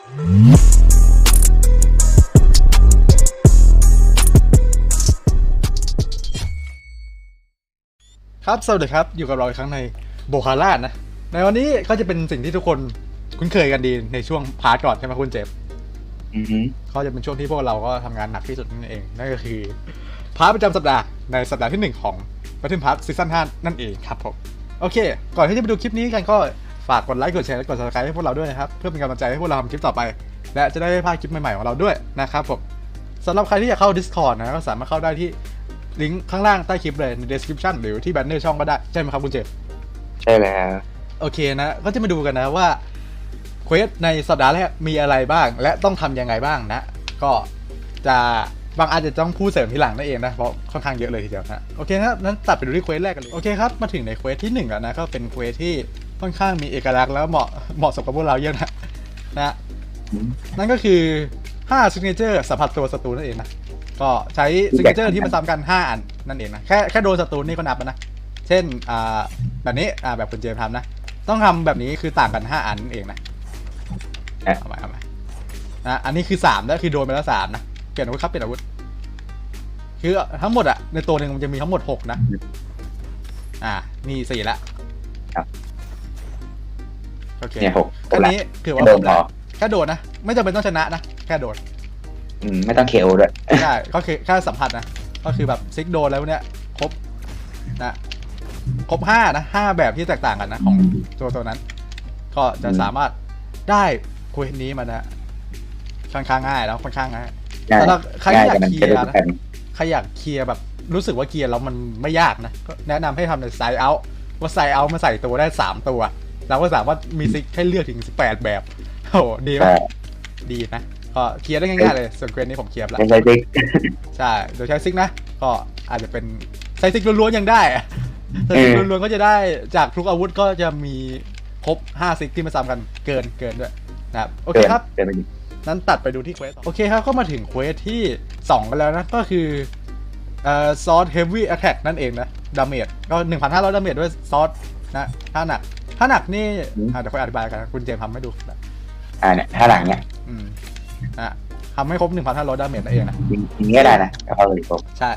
ครับ สวัสดีครับ อยู่กับเราอีกครั้งในโบคาร่านะ ในวันนี้ก็จะเป็นสิ่งที่ทุกคนคุ้นเคยกันดีในช่วงพาร์ทก่อนใช่ไหมคุณเจฟอือฮึก็จะเป็นช่วงที่พวกเราก็ทำงานหนักที่สุดนั่นเอง นั่นก็คือพาร์ทประจำสัปดาห์ในสัปดาห์ที่1ของ Battle Pass ซีซั่น5นั่นเองครับผม โอเค ก่อนที่จะไปดูคลิปนี้กันก็ ฝากกดไลค์กดแชร์และกด subscribe ให้พวกเราด้วยนะครับ เพื่อเป็นกำลังใจให้พวกเราทำคลิปต่อไป และจะได้ไม่พลาดคลิปใหม่ๆของเราด้วยนะครับผมสำหรับใครที่อยากเข้า Discord นะก็สามารถเข้าได้ที่ลิงก์ข้างล่างใต้คลิปเลยใน description หรือที่ banner ช่องก็ได้ใช่ไหมครับคุณเจฟใช่แล้วโอเคนะ ก็จะมาดูกันนะว่าเควสในสัปดาห์แรกมีอะไรบ้าง และต้องทำยังไงบ้างนะ ก็จะบางอาจจะต้องพูดเสริมทีหลังนั่นเองนะเพราะค่อนข้างเยอะเลยทีเดียวนะโอเคนะนั้นตัดไปดูที่เควสแรกกันเลยโอเคครับมาถึงในเควสที่หนึ่งแล้วนะก็เป็นเควสที่ ค่อนข้างมีเอกลักษณ์แล้วเหมาะเหมาะสมกับพวกเราเยอะนะนะนั่นก็คือ5 signature สัมผัสตัวศัตรูนั่นเองนะก็ใช้ signature ที่มันซ้ำกัน 5 อันนั่นเองนะแค่แค่โดนศัตรูนี่ก็นับแล้วนะ เช่นอ่าแบบนี้อ่าแบบคุณเจมส์ทำนะ ต้องทำแบบนี้คือต่างกัน 5 อันนั่นเองนะอะเอาใหม่เอาใหม่นะอันนี้คือ3แล้วคือโดนไปแล้ว3นะเปลี่ยนอาวุธครับเปลี่ยนอาวุธคือทั้งหมดอะในตัวหนึ่งมันจะมีทั้งหมด6นะ อ่านี่สี่ละครับ โอเคเนี่ยหกอันนี้ถือว่าโดครนบพอแล้วแค่โดนนะ ไม่จำเป็นต้องชนะนะ แค่โดน อืม ไม่ต้องเคโอด้วยใช่ก็คือแค่สัมผัสนะ ก็คือแบบซิกโดนแล้วเนี่ยครบนะครบห้านะห้าแบบที่แตกต่างกันนะของตัวตัวนั้น ก็จะอืมสามารถได้เควสนี้มานะค่อนข้างง่ายแล้วค่อนข้างง่ายง่ายแต่ถ้าใครง่ายอยากแต่มันเคลีจะยร์ได้นะกันใครอยากเคลียร์แบบรู้สึกว่าเคลียร์แล้วมันไม่ยากนะก็แนะนำให้ทำในไซเอาว่าไซเอามาใส่ตัวได้สามตัว เราก็สามารถมีซิกให้เลือกถึงสิบแปดแบบโอ้โหดีไหมแต่ดีนะก็เคลียร์ได้ง่ายๆเลยส่วนเควสนี้ผมเคลียร์แล้วไม่ใช่ติ๊กใช่โดยใช้ซิกนะก็อาจจะเป็นใช้ซิกล้วนๆยังได้อะใช้ซิกล้วนๆก็จะได้จากทุกอาวุธก็จะมีครบ5ซิกที่มาซ้ำกันเกินเกินด้วยนะครับโอเคครับเกินไปดินั้นตัดไปดูที่เควสต่อโอเคครับก็มาถึงเควสที่2กันแล้วนะก็คือเอ่อซอสเฮฟวี่แอ t แทกนั่นเองนะดาเมจก็1,500ดาเมจด้วยซอสนะถ้าหนัก ถ้าหนักนี่อะเดี๋ยวค่อยอธิบายกันคุณเจมส์ทำให้ดูนะอ่าเนี่ยถ้าหลังเนี่ยอืมอะทำให้ครบ1,500ดาเมจนั่นเองนะยิงยิงเงี้ยได้นะกระเพราเลยผมใช่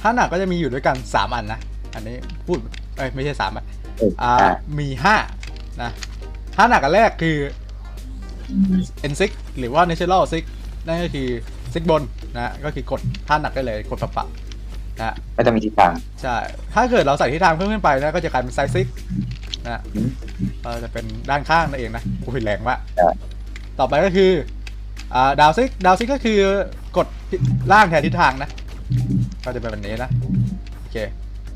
ถ้าหนักก็จะมีอยู่ด้วยกัน3อันนะ อันนี้พูดเอ้ยไม่ใช่3อันเอออ่าอ่ามี5นะถ้าหนักอันแรกคือ N6 หรือว่า Natural 6นั่นก็คือซิกบนนะก็คือกดท่าหนักได้เลยกดปะปะนะไม่ต้องมีทิศทางใช่ ถ้าเกิดเราใส่ที่ทางเพิ่มขึ้นไปนะก็จะกลายเป็นไซซิก นะอืมก็จะเป็นด้านข้างนั่นเองนะกูเห็นแรงมากใช่ต่อไปก็คืออ่าดาวซิกดาวซิกก็คือกดล่างแทนทิศทางนะ ก็จะเป็นแบบนี้นะโอเค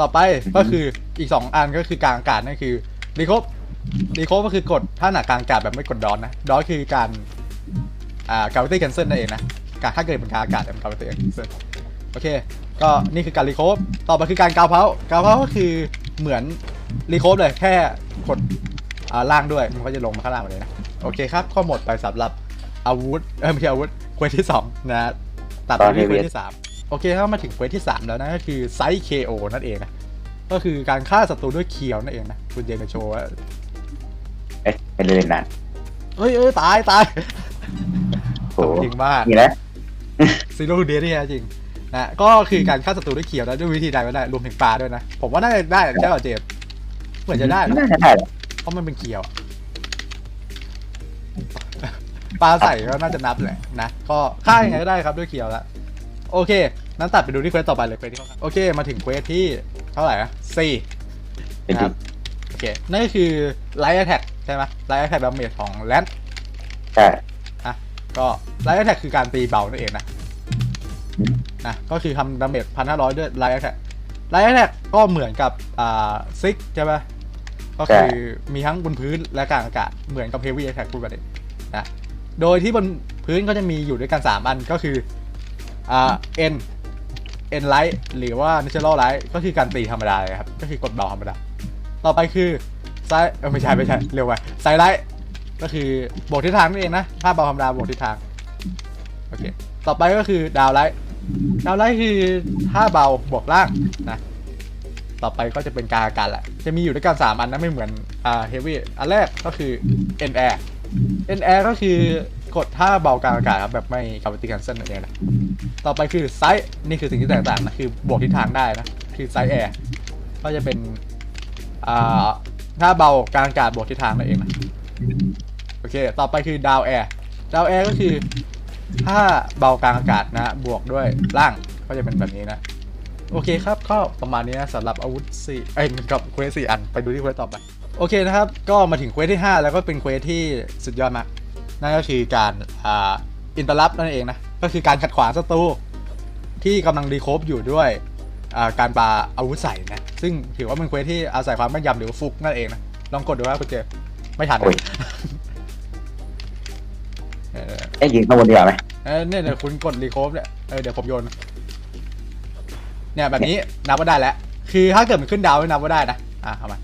ต่อไปก็คืออีก 2 อันก็คือกลางอากาศนั่นคือรีโคบรีโคบก็คือกดถ้าหนักกลางอากาศแบบไม่กดดอนนะดอนคือการอ่ากาวิตี้แคนเซิลนั่นเองนะการถ้าเกิดเป็นกลางอากาศเป็นกาวิตี้แคนเซิลโอเค ก็นี่คือการรีโคบต่อไปคือการกาวเพากาวเพาก็คือเหมือน รีโคบเลยแค่กดอ่าล่างด้วยมันก็จะลงมาข้างล่างหมดเลยนะ โอเคครับก็หมดไปสำหรับอาวุธเออไม่ใช่อาวุธเควสที่ 2 นะตัดไปที่เควสที่ 3 โอเคครับมาถึงเควสที่ 3 แล้วนะก็คือไซส์ KO นั่นเองนะก็คือการฆ่าศัตรูด้วยเคียวนั่นเองนะคุณเจนจะโชว์ว่าเอ๊ะเป็นเล่นๆนะเฮ้ยเอ้ยตายตายโอ้โหจริงมากนี่นะซีโร่เดียนี่แท้จริงนะก็คือการฆ่าศัตรูด้วยเคียวนะด้วยวิธีใดก็ได้รวมถึงปลาด้วยนะ ผมว่าน่าจะได้ใช่ป่ะเจมส์ เหมือนจะได้นะน่าจะได้แหละเพราะมันเป็นเคียวอะปลาใส่ก็น่าจะนับแหละนะ ก็ฆ่ายังไงก็ได้ครับด้วยเคียวละโอเค นั้นตัดไปดูที่เควสต่อไปเลยเควสที่เขาโอเค มาถึงเควสที่เท่าไหร่นะสี่เป็นนะคดิรับโอเค นั่นก็คือไลท์แอ t แทกใช่ไหมไลท์แอ t แทกดาเมจของแลนด์ใช่อะก็ไลท์แอ t แทกคือการตีเบานั่นเองนะอืมนะก็คือทำดาเมจพันห้าร้อยด้วยไลท์แอ t แทกไลท์แอ t แทกก็เหมือนกับอ่าซิกใช่ไหม ก็คือมีทั้งบนพื้นและกลางอากาศเหมือนกับเฮฟวี่แอ t แทกพูดไปเลยนะโดยที่บนพื้นก็จะมีอยู่ด้วยกัน 3 อันก็คืออ่า N N light หรือว่า natural light ก็คือการตีธรรมดาเลยครับ ก็คือกดเบาธรรมดา ต่อไปคือไซเออไม่ใช่ไม่ใช่เร็วไปไซไลท์ก็คือบวกทิศทางนั่นเองนะถ้าเบาธรรมดาบวกทิศทางโอเคต่อไปก็คือดาวไลท์ดาวไลท์คือถ้าเบาบวกล่างนะ ต่อไปก็จะเป็นกาอากาศแหละ จะมีอยู่ด้วยกัน3อันนะไม่เหมือนอ่าเฮฟวี่อันแรกก็คือ N air N air ก็คือกดท่าเบากลางอากาศครับแบบไม่คาร์บอนติแคนเซิลนั่นเองนะต่อไปคือไซส์นี่คือสิ่งที่แตกต่างนะคือบวกทิศทางได้นะคือไซส์แอร์ก็จะเป็นอ่าถ้าเบากลางอากาศบวกทิศทางนั่นเองนะโอเค ต่อไปคือดาวแอร์ดาวแอร์ก็คือถ้าเบากลางอากาศนะ บวกด้วยล่างก็จะเป็นแบบนี้นะ โอเคครับ ก็ประมาณนี้นะสำหรับอาวุธสี่เอ้ยมันกับเควสสี่อันไปดูที่เควสต่อไป โอเคนะครับ ก็มาถึงเควสที่ 5 แล้วก็เป็นเควสที่สุดยอดมาก นั่นก็คือการอ่าอินเตอร์ลับนั่นเองนะ ก็คือการขัดขวางศัตรูที่กำลังรีโคฟอยู่ด้วยอ่าการปาอาวุธใส่นะ ซึ่งถือว่าเป็นเควสที่อาศัยความแม่นยำหรือว่าฟุกนั่นเองนะ ลองกดดูว่าคุณเจไม่ทันนะโอ้ยเออเอ้ยยิงข้างบนดีกว่าไหมเออเนี่ยเดี๋ยวคุณกดรีโคฟเนี่ยเออเดี๋ยวผมโยน เนี่ยแบบนี้นับว่าได้แล้ว คือถ้าเกิดมันขึ้นดาวไม่นับว่าได้นะ อะเอามา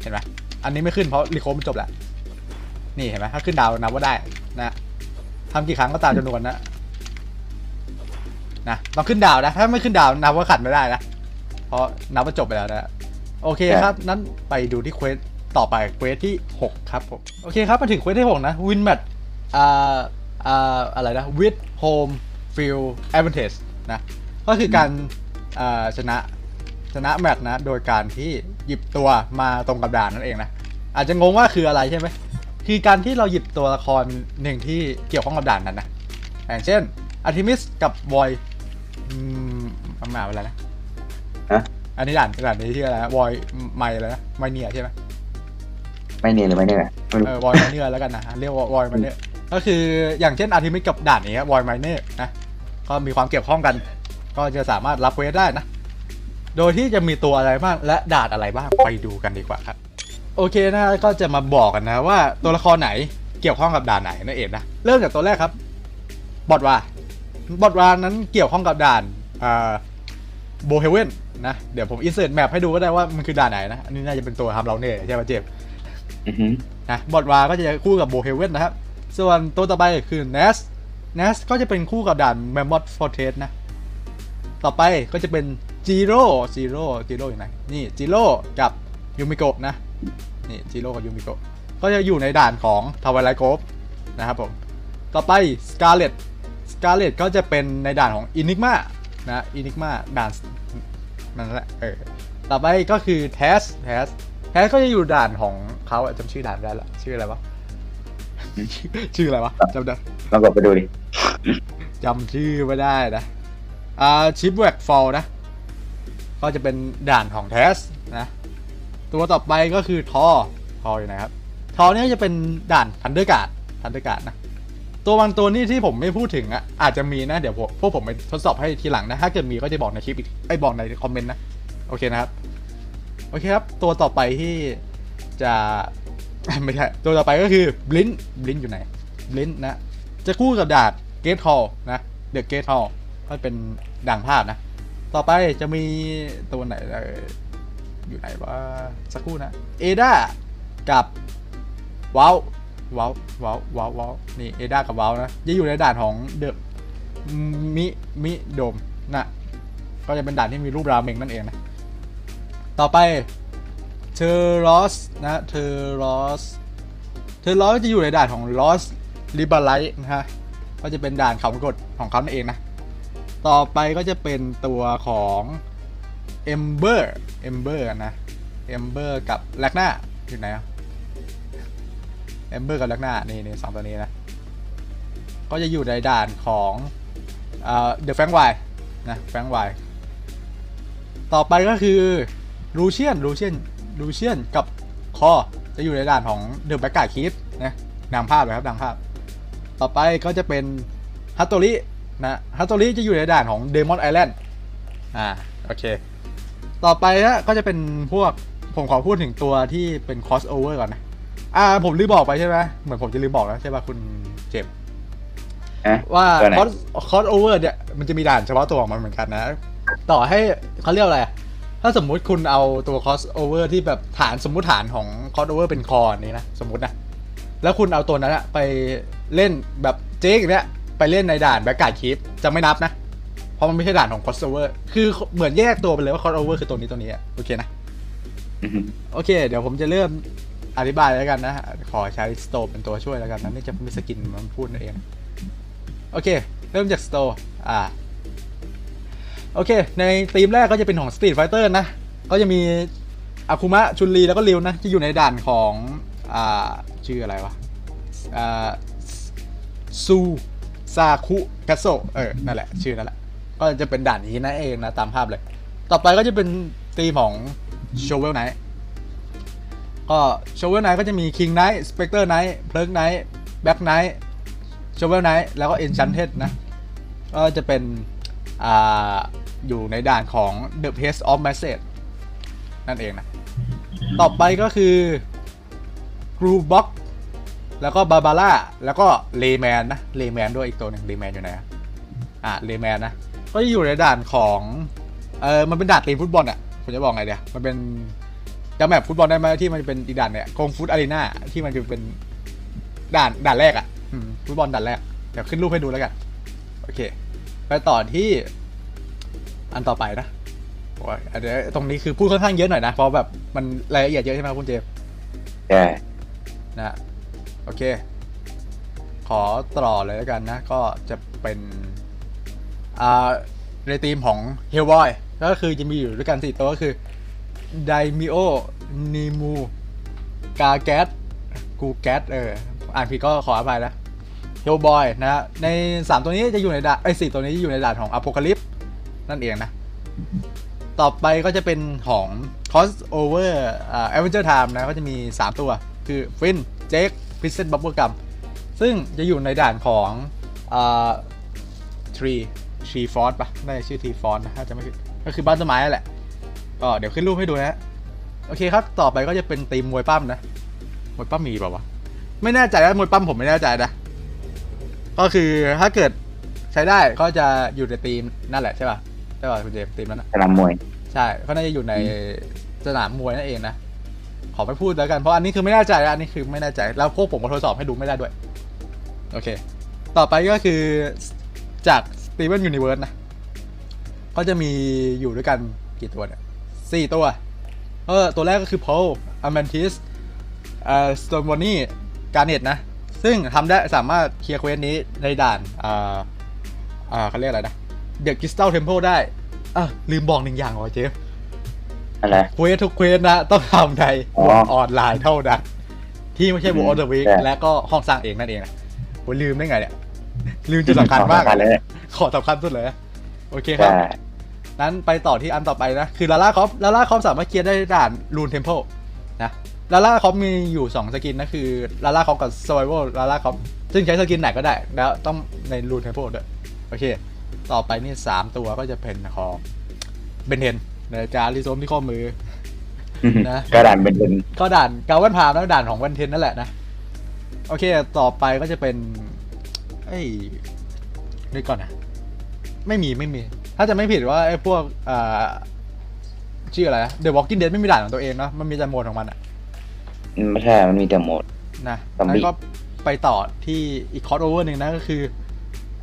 เห็นไหมอันนี้ไม่ขึ้นเพราะรีโคฟมันจบแล้ว นี่เห็นไหมถ้าขึ้นดาวนับว่าได้นะทำกี่ครั้งก็ตามจำนวนนะนะต้องขึ้นดาวนะ ถ้าไม่ขึ้นดาวนับว่าขัดไม่ได้นะ เพราะนับว่าจบไปแล้วนะ โอเคครับ นั้นไปดูที่เควสต่อไปเควสที่ 6 ครับผม โอเคครับ มาถึงเควสที่ 6 นะวินแมทอ่าอ่าอะไรนะ with home field advantage นะ ก็คือการอ่า ชนะชนะแมตช์นะ โดยการที่หยิบตัวมาตรงกับด่านนั่นเองนะ อาจจะงงว่าคืออะไรใช่ไหมคือการที่เราหยิบตัวละครหนึ่งที่เกี่ยวข้องกับด่านนั้นนะ อย่างเช่นอาร์ทิมิสกับวอยอืมมันมาอะไรนะฮะอันนี้ด่านด่านนี้ชื่ออะไรนะวอยไมอะไรนะไมเนียใช่ไหมไม่เนียนหรือไม่เนียนไม่รู้เออวอยไมเนียแล้วกันนะเรียกว่าวอยไมเนียก็คืออย่างเช่นอาร์ทิมิสกับด่านนี้วอยไมเนียนะก็มีความเกี่ยวข้องกัน ก็จะสามารถรับเควสได้นะ โดยที่จะมีตัวอะไรบ้างและด่านอะไรบ้างไปดูกันดีกว่าครับ โอเคนะก็จะมาบอกกันนะว่าตัวละครไหนเกี่ยวข้องกับด่านไหนนั่นเองนะเริ่มจากตัวแรกครับบอดวาบอดวานั้นเกี่ยวข้องกับด่านอ่าโบเฮเว่นนะเดี๋ยวผมอินเสิร์ตแมปให้ดูก็ได้ว่ามันคือด่านไหนนะอันนี้น่าจะเป็นตัวทำเราเนี่ยใช่ไหมเจมส์อือหือนะบอดวาก็จะคู่กับโบเฮเว่นนะครับ ส่วนตัวต่อไปคือเนสเนสก็จะเป็นคู่กับด่านแมมมอธฟอร์เทสนะ ต่อไปก็จะเป็นจีโร่จีโร่จีโร่อยู่ไหนนี่จีโร่กับยูมิโกะนะนี่จีโร่กับยูมิโกะก็จะอยู่ในด่านของทาวเวลไลโกฟนะครับผมต่อไปสกาเลตสกาเลตก็จะเป็นในด่านของอินิกมานะอินิกมาด่านนั่นแหละเออต่อไปก็คือเทสเทสเทสก็จะอยู่ด่านของเขาอะจำชื่อด่านไม่ได้ละชื่ออะไรวะ ชื่ออะไรวะจำได้ลองกดไปดูดิจำชื่อไม่ได้นะ อ่าชิปแวกฟอลนะ ก็จะเป็นด่านของเทสนะ ตัวต่อไปก็คือทอทออยู่ไหนครับ ทอเนี่ยจะเป็นด่านทันเดอร์การ์ดทันเดอร์การ์ดนะ ตัวบางตัวนี่ที่ผมไม่พูดถึงอะอาจจะมีนะ เดี๋ยวพวกผมไปทดสอบให้ทีหลังนะ ถ้าเกิดมีก็จะบอกในคลิปอีกไอ้บอกในคอมเมนต์นะ โอเคนะครับ โอเคครับ ตัวต่อไปที่จะไม่ใช่ ตัวต่อไปก็คือบลินบลินอยู่ไหนบลินนะ จะคู่กับด่านเกตฮอลนะ เดอะเกตฮอล ก็เป็นด่างภาพนะ ต่อไปจะมีตัวไหนอยู่ไหนวะสักครู่นะ เอดากับว้าวว้าวว้าวว้าวว้าวนี่เอดากับว้าวนะจะอยู่ในด่านของเดอะมิมิโดมนะก็จะเป็นด่านที่มีรูปราเมงนั่นเองนะ ต่อไปเทอร์ลอสนะเทอร์ลอสเทอร์ลอสจะอยู่ในด่านของลอสลิบาไลท์นะฮะก็จะเป็นด่านเขากฎของเขานั่นเองนะ ต่อไปก็จะเป็นตัวของ Ember Ember นะ Ember กับแลกหน้าอยู่ไหนอะ Ember กับแลกหน้านี่นี่สองตัวนี้นะ ก็จะอยู่ในด่านของเอ่อ The Frank Y นะ Frank Y ต่อไปก็คือลูเชียนลูเชียนลูเชียนกับคอจะอยู่ในด่านของ The b a c k g u a r d Kid นะดังภาพเลยครับดังภาพ ต่อไปก็จะเป็นฮัตโตริ นะฮัตโตริจะอยู่ในด่านของเดมอนไอแลนด์อ่าโอเค ต่อไปฮะก็จะเป็นพวกผมขอพูดถึงตัวที่เป็น cross over ก่อนนะ อ่า ผมลืมบอกไปใช่ไหมเหมือนผมจะลืมบอกแล้วใช่ป่ะคุณเจมส์ฮะว่าตัวไหน cross cross over เนี่ยมันจะมีด่านเฉพาะตัวของมันเหมือนกันนะ ต่อให้เขาเรียกอะไรอะถ้าสมมุติคุณเอาตัว cross over ที่แบบฐานสมมุติฐานของ cross over เป็นคอนี้นะ สมมุตินะ แล้วคุณเอาตัวนั้นอะไปเล่นแบบเจ๊กเนี่ย ไปเล่นในด่านแบ็กการ์ดคีปจะไม่นับนะ เพราะมันไม่ใช่ด่านของ crossover คือเหมือนแยกตัวไปเลยว่า crossover คือตัวนี้ตัวนี้อะโอเคนะอือหือโอเค เดี๋ยวผมจะเริ่มอธิบายแล้วกันนะขอใช้สโตร์เป็นตัวช่วยแล้วกันนะนี่จะมีสกินมันพูดนั่นเอง โอเค เริ่มจากสโตร์อ่าโอเค ในทีมแรกก็จะเป็นของ Street Fighter นะ ก็จะมีอาคุมะชุนลีแล้วก็ริวนะ ที่อยู่ในด่านของ อ่า ชื่ออะไรวะ อ่า ซู ซาคุแคสโซเออ นั่นแหละ ชื่อนั่นแหละ ก็จะเป็นด่านนี้นะเองนะ ตามภาพเลย ต่อไปก็จะเป็นตีของโชเวลไนก็โชเวลไนก็จะมีคิงไนท์สเปกเตอร์ไนท์เพลิกไนท์แบ็กไนท์โชเวลไนท์แล้วก็เอนชันเทสนะ ก็จะเป็น อ่า อยู่ในด่านของ The Pace of Message นั่นเองนะ ต่อไปก็คือ Groove Box แล้วก็บาบาร่าแล้วก็เลแมนนะเลแมนด้วยอีกตัวหนึ่งเลแมนอยู่ไหนอะอะเลแมนนะก็จะอยู่ในด่านของเออมันเป็นด่านตีมฟุตบอลอะผมจะบอกไงเดียวมันเป็นจำแบบฟุตบอลได้ไหมที่มันเป็นอีกด่านเนี่ยกงฟุตอารีนาที่มันจะเป็นด่านด่านแรกอะอืมฟุตบอลด่านแรกเดี๋ยวขึ้นรูปให้ดูแล้วกันโอเค ไปต่อที่อันต่อไปนะโอ้ยเดี๋ยวตรงนี้คือพูดค่อนข้างเยอะหน่อยนะเพราะแบบมันรายละเอียดเยอะใช่ไหมคุณเจมส์ใช่นะฮะโอเค ขอต่อเลยแล้วกันนะ ก็จะเป็น อ่า ในทีมของเฮลบอยก็คือจะมีอยู่ด้วยกันสี่ตัวก็คือไดมิโอนิมูกาแกสกูแกสเออ อ่านผิดก็ขออภัยนะเฮลบอยนะ ใน 3 ตัวนี้จะอยู่ในด่านไอ้สี่ตัวนี้อยู่ในด่านของอ p o c a l y p s e นั่นเองนะ ต่อไปก็จะเป็นของ crossover อ่า adventure time นะ ก็จะมี 3 ตัว คือฟินเจคพิซเซนบับเบิลกัมซึ่งจะอยู่ในด่านของอ่า tree tree fort ปะน่าจะชื่อ tree fort นะถ้าจะไม่ผิดก็คือบ้านต้นไม้นั่นแหละก็เดี๋ยวขึ้นรูปให้ดูนะ โอเคครับ ต่อไปก็จะเป็นทีมมวยปั้มนะมวยปั้มมีเปล่าวะไม่แน่ใจว่ามวยปั้มผมไม่แน่ใจนะก็คือถ้าเกิดใช้ได้ก็จะอยู่ในทีมนั่นแหละใช่ป่ะใช่ป่ะคุณเจมส์ทีมนั้นนะสนามมวย ใช่ก็น่าจะอยู่ในสนามมวยนั่นเองนะข อไม่พูดแล้วกันเพราะอันนี้คือไม่แน่ใจอันนี้คือไม่แน่ใจแล้วพวกผมก็ทดสอบให้ดูไม่ได้ด้วยโอเค ต่อไปก็คือจาก Steven Universe นะก็จะมีอยู่ด้วยกันกี่ตัวเนี่ยสี่ตัวเออตัวแรกก็คือ Paul Amantis เอ่อ Stormony Garnet นะ ซึ่งทำได้สามารถเคลียร์เควสนี้ในด่านอ่าอ่าเขาเรียกอะไรนะ The Crystal Temple ได้อะลืมบอกหนึ่งอย่างว่ะเจฟ อะไร เควสทุกเควสนะ ต้องทำในอ๋อวออนไลน์เท่านั้น ที่ไม่ใช่วออืมอเดอร์วิกใช่และก็ห้องสร้างเองนั่นเองนะโหลืมได้ไงเนี่ย ลืมจุดสำคัญมากขอสำคัญเลยขอสำคัญสุดเลย โอเคครับใช่นั้นไปต่อที่อันต่อไปนะ คือลาล่าคอฟลาล่าคอฟสามารถเคลียร์ได้ด่านรูนเทมเพลนะลาล่าคอฟมีอยู่ 2 สกินนะคือลาล่าคอฟกับ Survival ลาล่าคอฟซึ่งใช้สกินไหนก็ได้ แล้วต้องในรูนเทมเพลด้วย โอเค ต่อไปนี่ 3 ตัวก็จะเป็นของเบนเทน ในการรีโซมที่ข้อมือนะกระดานเป็นเป็นก็ด่านกาวันพามแล้วด่านของวันเทนนั่นแหละนะ โอเค ต่อไปก็จะเป็นเอ้ยนึกก่อนนะไม่มีไม่มี ถ้าจะไม่ผิดว่าไอ้พวกอ่าชื่ออะไรนะ The Walking Dead ไม่มีด่านของตัวเองเนาะมันมีแต่โหมดของมันอะไม่ใช่ มันมีแต่โหมดนะซอมบี้แล้วก็ไปต่อที่อีกคอร์ o โอเวอร์หนึ่งนะก็คือ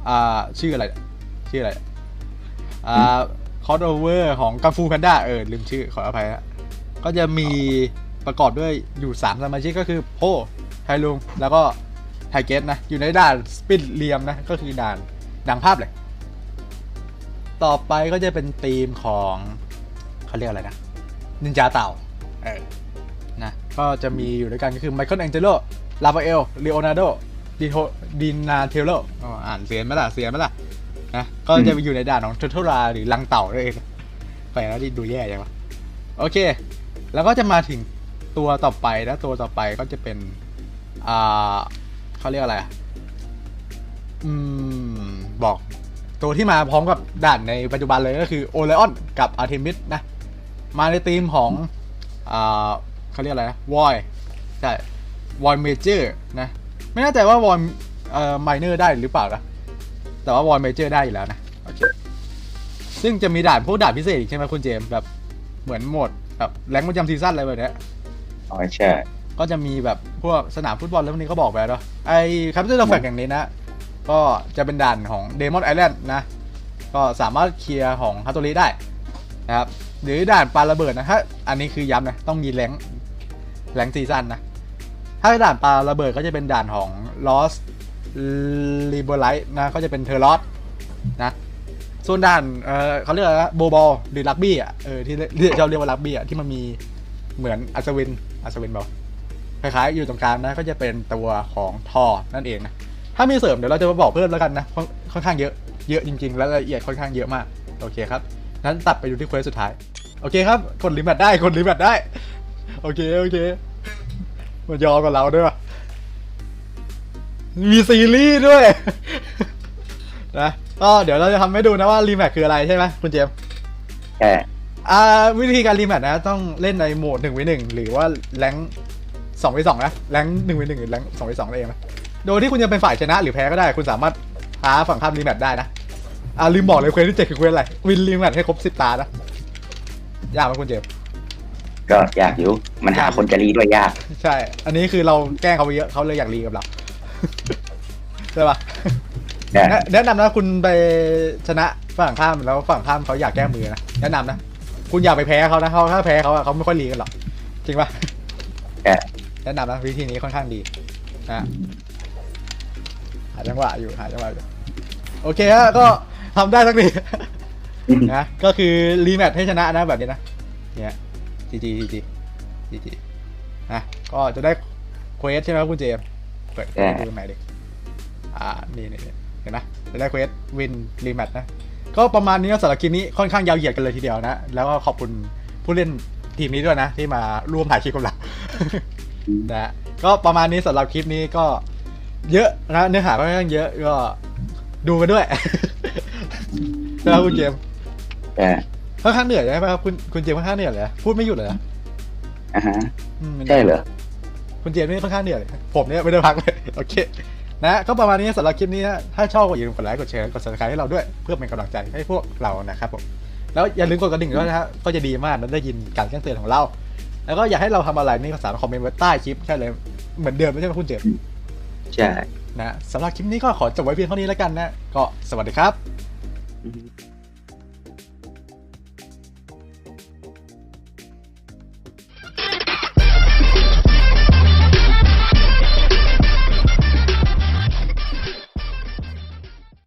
อ่าชื่ออะไร ชื่ออะไรอ่า คอร์ o โอเวอร์ของกังฟูแพนด้าเออ ลืมชื่อขออภัยฮะก็จะมีประกอบด้วยอยู่ 3 สมาชิกก็คือโพไทลุง แล้วก็ไทเกตนะ อยู่ในด่านสปิดเลียมนะ ก็คือด่านดังภาพเลย ต่อไปก็จะเป็นธีมของเขาเรียกอะไรนะ นินจาเต่า เออ นะ ก็จะมีอยู่ด้วยกันก็คือไมเคิลแองเจโลลาฟาเอลเลโอนาร์โดดิโทดินาเทโลอ่านเสียนไหมล่ะ เสียนไหมล่ะ นะก็จะไปอยู่ในด่านของท u ท o ราหรือลังเต่านั่นเองไปแล้วที่ดูแย่ยังวะโอเค แล้วก็จะมาถึงตัวต่อไปนะตัวต่อไปก็จะเป็นอ่าเขาเรียกอะไรอะอืมบอกตัวที่มาพร้อมกับด่านในปัจจุบันเลยก็คือโอเลออนกับอาร์เทมิสนะมาในธีมของอ่าเขาเรียกอะไรนะวอยใช่วอยเมเจอร์นะ ไม่แน่ใจว่าวอยเอ่อไมเนอร์ได้หรือเปล่านะ แต่ว่าวอยเมเจอร์ได้อยู่แล้วนะโอเคซึ่งจะมีด่านพวกด่านพิเศษอีกใช่ไหมคุณเจมส์แบบเหมือนโหมดแบบแรงค์ประจำซีซั่นอะไรแบบเนี้ยอ๋อใช่ ก็จะมีแบบพวกสนามฟุตบอลแล้ววันนี้เขาบอกไปแล้วเนอะไอ้คัพเตอร์แฟกอย่างนี้นะ ก็จะเป็นด่านของเดมอนไอแลนด์นะ ก็สามารถเคลียร์ของฮัตโตริได้นะครับ หรือด่านปาระเบิดนะฮะอันนี้คือย้ำนะ ต้องมีแรงค์แรงค์ซีซั่นนะ ถ้าด่านปลาระเบิดก็จะเป็นด่านของ Lost l i b e r l i t e นะก็จะเป็นเทอร์ลอสนะส่วนด่านเออเขาเรียกอะไรนะโบบอลหรือลักบี้อะเออที่เรียกเรียกเราเรียกว่าลักบี้อะที่มันมีเหมือนอัศวินอัศวินบอกคล้ายๆอยู่ตรงกลางนะก็จะเป็นตัวของทอนั่นเองนะถ้ามีเสริมเดี๋ยวเราจะมาบอกเพิ่มแล้วกันนะค่อนข้างเยอะเยอะจริงๆ และละเอียดค่อนข้างเยอะมากโอเคครับนั้นตัดไปดูที่เควสสุดท้าย โอเคครับกดลิมิตได้กดลิมิตได้ โอเคโอเคมันยอมกับเราด้วยวะ มีซีรีส์ด้วย นะก็เดี๋ยวเราจะทำให้ดูนะว่ารีแมทคืออะไรใช่ไหมคุณเจมส์ใช่อ่าวิธีการรีแมทนะ ต้องเล่นในโหมดหนึ่งวิหนึ่งหรือว่าแรงสองวิสองนะแรงหนึ่งวิหนึ่งหรือแรงสองวิสองเองนะโดยที่คุณจะเป็นฝ่ายชนะหรือแพ้ก็ได้ คุณสามารถหาฝั่งข้ามรีแมทได้นะอ่าลืมบอกเลยเควสที่เจ็ดคือเควสอะไรวินรีแมทให้ครบสิบตานะยากไหมคุณเจมส์ ก็ยากอยู่ มันหาคนจะรีด้วยยาก ใช่ อันนี้คือเราแกล้งเขาไปเยอะเขาเลยอยากรีกับเรา ใช่ปะแต่แนะแนะนำนะคุณไปชนะฝั่งข้ามแล้วฝั่งข้ามเขาอยากแก้มือนะแนะนำนะคุณอย่าไปแพ้เขานะเขาถ้าแพ้เขาอะเขาไม่ค่อยรีกันหรอกจริงปะแต่แนะนำนะวิธีนี้ค่อนข้างดีนะหาจังหวะอยู่หาจังหวะอยู่โอเคฮะก็ทำได้สักทีนะก็คือรีแมทให้ชนะนะแบบนี้นะเนี่ยจีจีจีจีจีจีนะก็จะได้เควสใช่ไหมครับคุณเจมส์ เปิดดูใหม่ดิอ่า นี่นี่นี่เห็นไหมจะได้เควสวินรีแมทนะ ก็ประมาณนี้สำหรับคลิปนี้ค่อนข้างยาวเหยียดกันเลยทีเดียวนะ แล้วก็ขอบคุณผู้เล่นทีมนี้ด้วยนะ ที่มาร่วมถ่ายคลิปกับเรานะฮะก็ประมาณนี้สำหรับคลิปนี้ก็เยอะนะเนื้อหาค่อนข้างเยอะก็ดูกันด้วยนะครับคุณเจมส์แต่ค่อนข้างเหนื่อยใช่ไหมครับคุณคุณเจมส์ค่อนข้างเหนื่อยเลยนะพูดไม่หยุดเลยนะอ่าฮะอืมใช่เหรอ คุณเจมส์นี่ค่อนข้างเหนื่อยเลยผมเนี่ยไม่ได้พักเลยโอเคนะก็ประมาณนี้สำหรับคลิปนี้นะถ้าชอบก็อย่าลืมกดไลค์กดแชร์กด subscribe ให้เราด้วยเพื่อเป็นกำลังใจให้พวกเรานะครับผมแล้วอย่าลืมกดกระดิ่งด้วยนะฮะก็จะดีมากนั้นได้ยินการแจ้งเตือนของเรา แล้วก็อยากให้เราทำอะไรนี่ก็สามารถคอมเมนต์ไว้ใต้คลิปใช่เลยเหมือนเดิมไม่ใช่ไหมคุณเจมส์ใช่นะสำหรับคลิปนี้ก็ขอจบไว้เพียงเท่านี้แล้วกันนะ ก็สวัสดีครับอืม